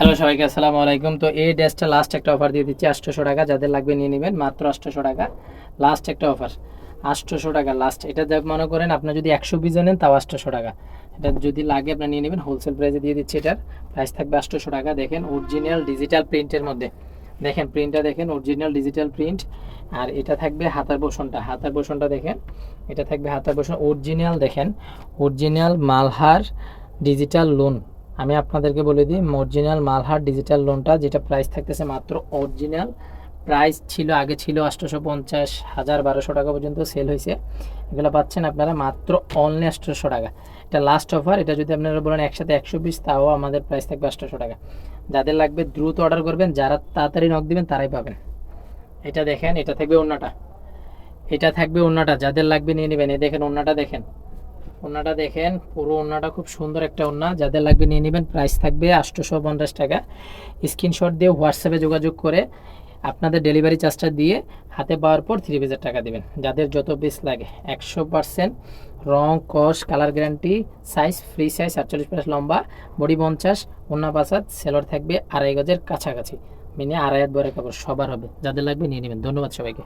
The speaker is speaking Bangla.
হ্যালো সবাইকে আসসালামু আলাইকুম। তো এই ড্রেসটা লাস্ট একটা অফার দিয়ে দিচ্ছি, আটশোশো টাকা। যাদের লাগবে নিয়ে নেবেন, মাত্র আটশোশো টাকা। লাস্ট একটা অফার আটশোশো টাকা লাস্ট এটা দেখ, মনে করেন আপনার যদি একশো পিস নেন তাও আটশোশো টাকা। এটা যদি লাগে আপনার নিয়ে নেবেন। হোলসেল প্রাইসে দিয়ে দিচ্ছি এটার। প্রাইস থাকবে আটশোশো টাকা। দেখেন অরিজিনাল ডিজিটাল প্রিন্টের মধ্যে। দেখেন প্রিন্টটা দেখেন অরিজিনাল ডিজিটাল প্রিন্ট আর এটা থাকবে হাতার বসনটা হাতার বসনটা দেখেন। এটা থাকবে হাতার বসন অরিজিনাল দেখেন। অরিজিনাল মালহার ডিজিটাল লোন আমি আপনাদেরকে বলে দিই অরিজিনাল মালহার ডিজিটাল লোনটা যেটা প্রাইস থাকতেছে মাত্র অরিজিনাল প্রাইস ছিল, আগে ছিল আটশোশো পঞ্চাশ, হাজার বারোশো টাকা পর্যন্ত সেল হয়েছে। এগুলো পাচ্ছেন আপনারা মাত্র অনলি আটশোশো টাকা। এটা লাস্ট অফার এটা যদি আপনারা বলেন একসাথে একশো পিস তাও আমাদের প্রাইস থাকবে আটশোশো টাকা। যাদের লাগবে দ্রুত অর্ডার করবেন, যারা তাড়াতাড়ি নক দিবেন, তারাই পাবেন। এটা দেখেন, এটা থাকবে অন্যটা এটা থাকবে অন্যটা যাদের লাগবে নিয়ে নেবেন। এই দেখেন অন্যটা দেখেন। ওনাটা দেখেন, পুরো ওনাটা খুব সুন্দর একটা ওনা যাদের লাগবে নিয়ে নেবেন প্রাইস থাকবে আটশোশো পঞ্চাশ টাকা। স্ক্রিনশট দিয়ে হোয়াটসঅ্যাপে যোগাযোগ করে আপনাদের ডেলিভারি চার্জটা দিয়ে হাতে পাওয়ার পর থ্রি পিসের টাকা দেবেন। যাদের যত পিস লাগে, একশো পার্সেন্ট রং কস colour guarantee size free size আটচল্লিশ পাঁচ লম্বা, বডি পঞ্চাশ ওনা পাসাদ সেলর থাকবে আড়াই গজের কাছাকাছি। মিনে আড়াই হাত বড় কাপড়, সবার হবে। যাদের লাগবে নিয়ে নেবেন। ধন্যবাদ সবাইকে।